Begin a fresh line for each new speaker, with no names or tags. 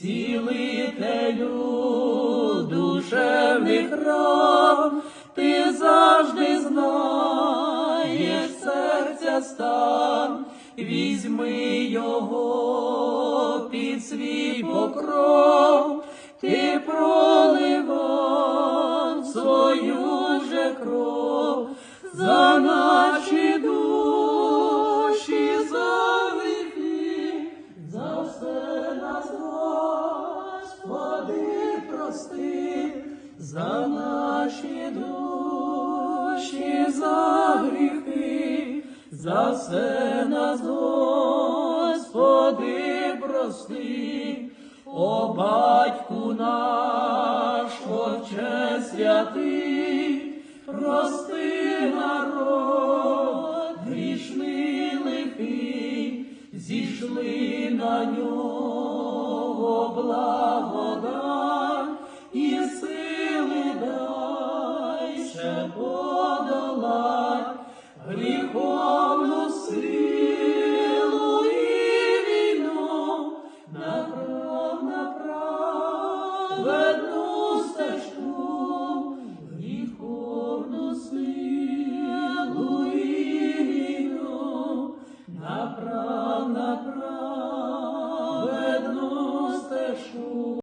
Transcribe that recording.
Спасителю, душевний храм, ти завжди знаєш серця стан, візьми його під свій покров, ти проливав свою же кров. За наші прости, за наші душі, за гріхи, за все нас, Господи, прости, о батьку наш, Отче святий, прости народ, грішний лихий, зійшли на нього благодать подолать гріховну силу